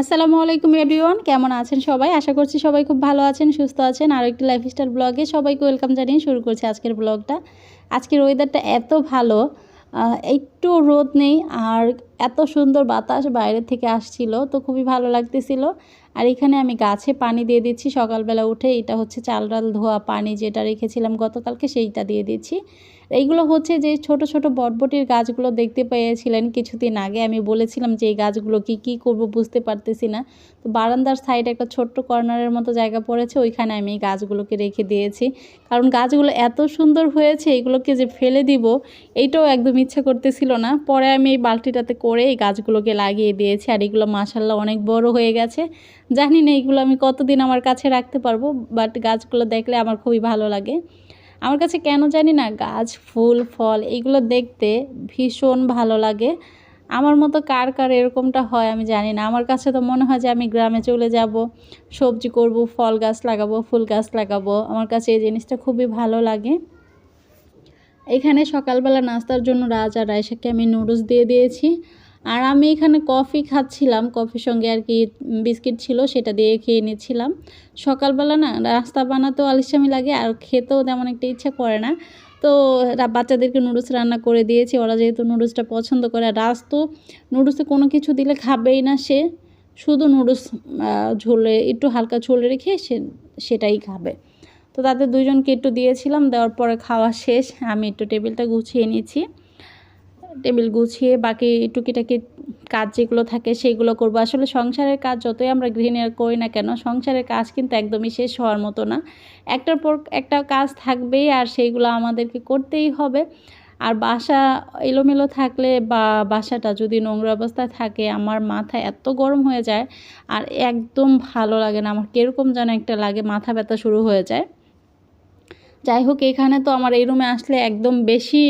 আসসালামু আলাইকুম এভরিওয়ান, কেমন আছেন সবাই? আশা করছি সবাই খুব ভালো আছেন, সুস্থ আছেন। আর একটি লাইফস্টাইল ব্লগে সবাইকে ওয়েলকাম জানিয়ে শুরু করছি আজকের ব্লগটা আজকের ওয়েদারটা এত ভালো একটু রোদ নেই আর এত সুন্দর বাতাস বাইরে থেকে আসছিল, তো খুবই ভালো লাগতেছিল। আর এখানে আমি গাছে পানি দিয়ে দিচ্ছি। সকালবেলা উঠে এটা হচ্ছে চাল ডাল ধোয়া পানি যেটা রেখেছিলাম গতকালকে সেইটা দিয়ে দিচ্ছি। এইগুলো হচ্ছে যে ছোট ছোট বটবটির গাছগুলো দেখতে পেয়েছিলেন কিছুদিন আগে। আমি বলেছিলাম যে এই গাছগুলো কি কি করব বুঝতে পারতেছি না। তো বারান্দার সাইডে একটা ছোট্ট কর্নারের মতো জায়গা পড়েছে, ওইখানে আমি এই গাছগুলোকে রেখে দিয়েছি। কারণ গাছগুলো এত সুন্দর হয়েছে, এগুলোকে যে ফেলে দিব, এইটাও একদম ইচ্ছা করতেছিল না। পরে আমি এই বালতিটাতে করে এই গাছগুলোকে লাগিয়ে দিয়েছি। আর এগুলো মাসাল্লাহ অনেক বড় হয়ে গেছে। জানি না এইগুলো আমি কতদিন আমার কাছে রাখতে পারব বাট গাছগুলো দেখলে আমার খুবই ভালো লাগে। আমার কাছে কেন জানি না, গাছ, ফুল, ফল, এগুলো দেখতে ভীষণ ভালো লাগে। আমার মতো কার কার এরকমটা হয় আমি জানি না। আমার কাছে তো মনে হয় যে আমি গ্রামে চলে যাব, সবজি করব, ফল গাছ লাগাবো, ফুল গাছ লাগাবো। আমার কাছে এই জিনিসটা খুবই ভালো লাগে। এখানে সকালবেলা নাস্তার জন্য রাজা আর রায়সাকে আমি নুডলস দিয়ে দিয়েছি। আর আমি এখানে কফি খাচ্ছিলাম, কফির সঙ্গে আর কি বিস্কিট ছিল সেটা দিয়ে খেয়ে নিচ্ছিলাম। সকালবেলা না রাস্তা বানাতেও আলিসামি লাগে, আর খেতেও তেমন একটা ইচ্ছা করে না। তো বাচ্চাদেরকে নুডলস রান্না করে দিয়েছি, ওরা যেহেতু নুডলসটা পছন্দ করে, আর রাজ তো নুডলসে কোনো কিছু দিলে খাবেই না সে। শুধু নুডলস ঝোলে, একটু হালকা ঝোল রেখে সে সেটাই খাবে। তো তাদের দুজনকে একটু দিয়েছিলাম, দেওয়ার পরে খাওয়া শেষ, আমি একটু টেবিলটা গুছিয়ে নিয়েছি টেবিল গুছিয়ে বাকি টুকিটাকি কাজ যেগুলো থাকে সেগুলো করব। আসলে সংসারের কাজ যতই আমরা গৃহিণীরা করি না কেন, সংসারের কাজ কিন্তু একদমই শেষ হওয়ার মতো না। একটার পর একটা কাজ থাকবেই আর সেইগুলো আমাদেরকে করতেই হবে। আর বাসা এলোমেলো থাকলে বা বাসাটা যদি নোংরা অবস্থায় থাকে, আমার মাথা এত গরম হয়ে যায় আর একদম ভালো লাগে না। আমার কীরকম যেন একটা লাগে, মাথা ব্যথা শুরু হয়ে যায়। যাই হোক, এখানে তো আমার এই রুমে আসলে একদম বেশি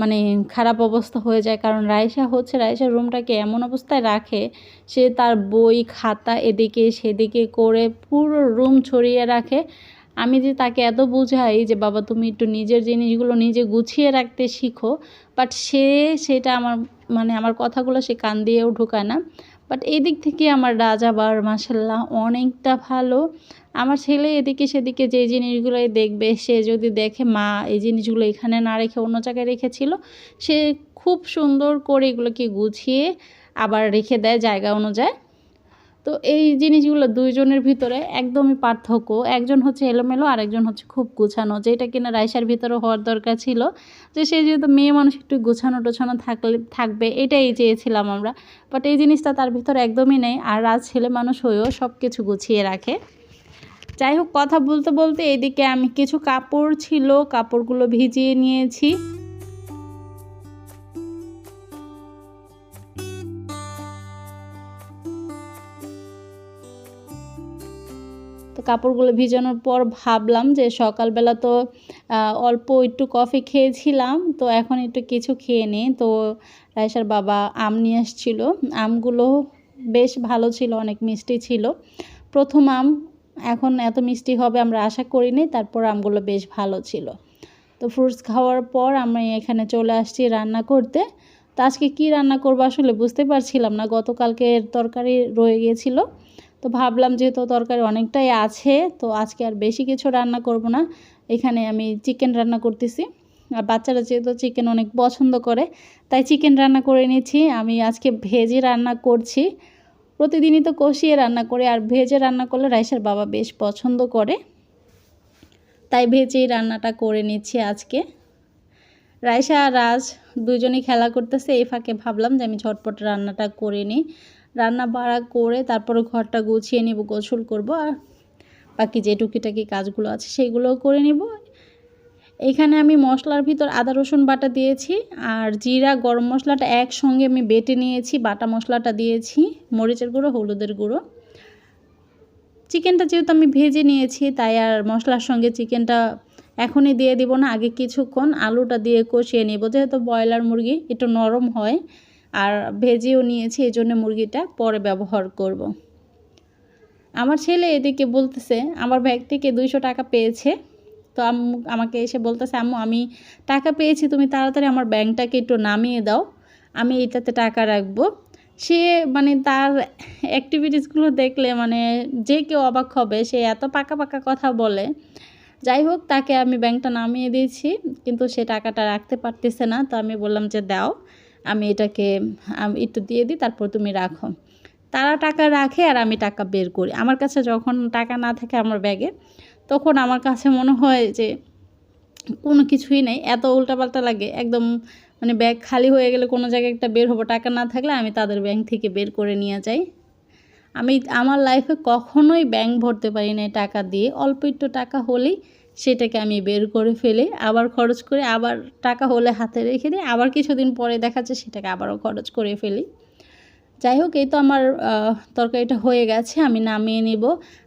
মানে খারাপ অবস্থা হয়ে যায়। কারণ রায়সা হচ্ছে রায়সা রুমটাকে এমন অবস্থায় রাখে সে তার বই, খাতা এদিকে, সেদিকে করে পুরো রুম ছড়িয়ে রাখে। আমি যে তাকে এত বুঝাই যে, বাবা, তুমি একটু নিজের জিনিসগুলো নিজে গুছিয়ে রাখতে শিখো। বাট সে, সেটা আমার মানে আমার কথাগুলো সে কান দিয়েও ঢোকায় না। বাট এই দিক থেকে আমার রাজাবার মাসাল্লাহ অনেকটা ভালো। আমার ছেলে এদিকে সেদিকে যে জিনিসগুলোই দেখবে, সে যদি দেখে মা এই জিনিসগুলো এখানে না রেখে অন্য জায়গায় রেখেছিল, সে খুব সুন্দর করে এগুলোকে গুছিয়ে আবার রেখে দেয় জায়গা অনুযায়ী। তো এই জিনিসগুলো দুইজনের ভিতরে একদমই পার্থক্য। একজন হচ্ছে এলোমেলো আর একজন হচ্ছে খুব গুছানো, যেটা কিনা রাইসার ভিতরে হওয়ার দরকার ছিল যে সে যেহেতু মেয়ে মানুষ, একটু গুছানো টোছানো থাকলে, থাকবে, এটাই চেয়েছিলাম আমরা। বাট এই জিনিসটা তার ভিতরে একদমই নেই আর রাজ ছেলে মানুষ হয়েও সব কিছু গুছিয়ে রাখে। যাই হোক, কথা বলতে বলতে এদিকে আমি কিছু কাপড় ছিল, কাপড়গুলো ভিজিয়ে নিয়েছি। কাপড়গুলো ভিজানোর পর ভাবলাম যে সকালবেলা তো অল্প একটু কফি খেয়েছিলাম, তো এখন একটু কিছু খেয়ে নিই। তো রাইসার বাবা আম নিয়ে এসেছিল আমগুলো বেশ ভালো ছিল, অনেক মিষ্টি ছিল। প্রথম আম, এখন এত মিষ্টি হবে আমরা আশা করিনি, তারপর আমগুলো বেশ ভালো ছিল। তো ফ্রুটস খাওয়ার পর আমি এখানে চলে আসছি রান্না করতে। তো আজকে কী রান্না করব আসলে বুঝতে পারছিলাম না, গতকালকের তরকারি রয়ে গিয়েছিল। তো ভাবলাম যেহেতু তরকারি অনেকটাই আছে, তো আজকে আর বেশি কিছু রান্না করব না। এখানে আমি চিকেন রান্না করতেছি। আর বাচ্চারা যেহেতু চিকেন অনেক পছন্দ করে, তাই চিকেন রান্না করে নিয়েছি। আমি আজকে ভেজে রান্না করছি। প্রতিদিনই তো কষিয়ে রান্না করে, আর ভেজে রান্না করলে রাইসের বাবা বেশ পছন্দ করে। তাই ভেজেই রান্নাটা করে নিচ্ছি আজকে। রাইসা আর রাজ দুজনেই খেলা করতেছে, এই ফাঁকে ভাবলাম যে আমি ঝটপট রান্নাটা করে নিই। রান্না বাড়া করে তারপরে ঘরটা গুছিয়ে নিব গোসল করব আর বাকি যে টুকিটাকি কাজগুলো আছে সেইগুলোও করে নিব। এখানে আমি মশলার ভিতর আদা, রসুন বাটা দিয়েছি আর জিরা, গরম মশলাটা একসঙ্গে আমি বেটে নিয়েছি, বাটা মশলাটা দিয়েছি, মরিচের গুঁড়ো, হলুদের গুঁড়ো। চিকেনটা যেহেতু আমি ভেজে নিয়েছি, তাই আর মশলার সঙ্গে চিকেনটা এখনই দিয়ে দিব না, আগে কিছুক্ষণ আলুটা দিয়ে কষিয়ে নেব। যেহেতু ব্রয়লার মুরগি, একটু নরম হয় আর ভেজেও নিয়েছি এই জন্য মুরগিটা পরে ব্যবহার করব। আমার ছেলে এদিকে বলতেছে, আমার ব্যাগ থেকে দুইশো টাকা পেয়েছে। তো আমাকে এসে বলতেছে, আম্মু, আমি টাকা পেয়েছি, তুমি তাড়াতাড়ি আমার ব্যাংকটাকে একটু নামিয়ে দাও। আমি এটাতে টাকা রাখব। সে মানে তার অ্যাক্টিভিটিসগুলো দেখলে মানে যে কেউ অবাক হবে, সে এত পাকা পাকা কথা বলে। যাই হোক, তাকে আমি ব্যাংকটা নামিয়ে দিয়েছি, কিন্তু সে টাকাটা রাখতে পারতেছে না। তো আমি বললাম যে, দাও। আমি এটাকে একটু দিয়ে দিই, তারপর তুমি রাখো। তারা টাকা রাখে আর আমি টাকা বের করি। আমার কাছে যখন টাকা না থাকে আমার ব্যাগে, তখন আমার কাছে মনে হয় যে কোনো কিছুই নেই। এত উল্টাপাল্টা লাগে, একদম মানে ব্যাগ খালি হয়ে গেলে কোনো জায়গায় একটা বের হব। টাকা না থাকলে আমি তাদের ব্যাংক থেকে বের করে নিয়ে যাই। আমি, আমার লাইফে কখনোই ব্যাংক ভরতে পারি না টাকা দিয়ে। অল্প একটু টাকা হলেই সেটাকে আমি বের করে ফেলে, আবার খরচ করে আবার টাকা হলে হাতে রেখে দিই, আবার কিছুদিন পরে দেখা যাচ্ছে সেটাকে আবারও খরচ করে ফেলি। যাই হোক, এই তো আমার তরকারিটা হয়ে গেছে, আমি নামিয়ে নিব।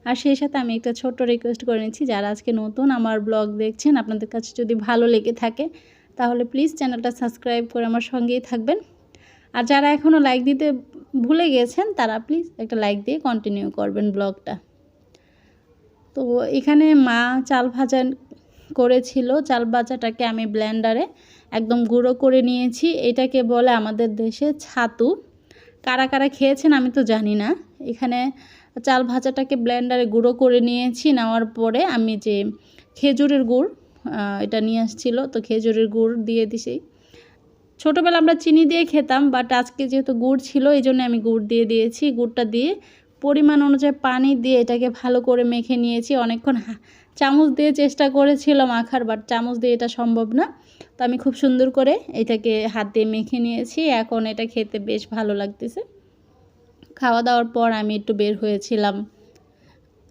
আর সেই সাথে আমি একটা ছোট্ট রিকোয়েস্ট করে নিচ্ছি, যারা আজকে নতুন আমার ব্লগ দেখছেন, আপনাদের কাছে যদি ভালো লেগে থাকে, তাহলে প্লিজ চ্যানেলটা সাবস্ক্রাইব করে আমার সঙ্গেই থাকবেন। আর যারা এখনও লাইক দিতে ভুলে গেছেন, তারা প্লিজ একটা লাইক দিয়ে কন্টিনিউ করবেন ব্লগটা তো এখানে মা চাল ভাজা করেছিল, চাল ভাজাটাকে আমি ব্লেন্ডারে একদম গুঁড়ো করে নিয়েছি। এটাকে বলে আমাদের দেশে ছাতু। কারা কারা খেয়েছেন আমি তো জানি না। এখানে চাল ভাজাটাকে ব্লেন্ডারে গুঁড়ো করে নিয়েছি, নেওয়ার পরে আমি যে খেজুরের গুড় এটা নিয়ে আসছিল, তো খেজুরের গুড় দিয়ে দিছি। ছোটোবেলা আমরা চিনি দিয়ে খেতাম বাট আজকে যেহেতু গুড় ছিল, এই আমি গুড় দিয়ে দিয়েছি। গুড়টা দিয়ে পরিমাণ অনুযায়ী পানি দিয়ে এটাকে ভালো করে মেখে নিয়েছি। অনেকক্ষণ চামচ দিয়ে চেষ্টা করেছিলাম মাখার বাট চামচ দিয়ে এটা সম্ভব না। তো আমি খুব সুন্দর করে এটাকে হাত দিয়ে মেখে নিয়েছি। এখন এটা খেতে বেশ ভালো লাগতেছে। খাওয়া দাওয়ার পর আমি একটু বের হয়েছিলাম।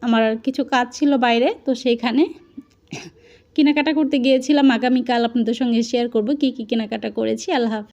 আমার কিছু কাজ ছিল বাইরে, তো সেইখানে কেনাকাটা করতে গিয়েছিলাম। আগামীকাল আপনাদের সঙ্গে শেয়ার করব কি কি কেনাকাটা করেছি। আল্লাহ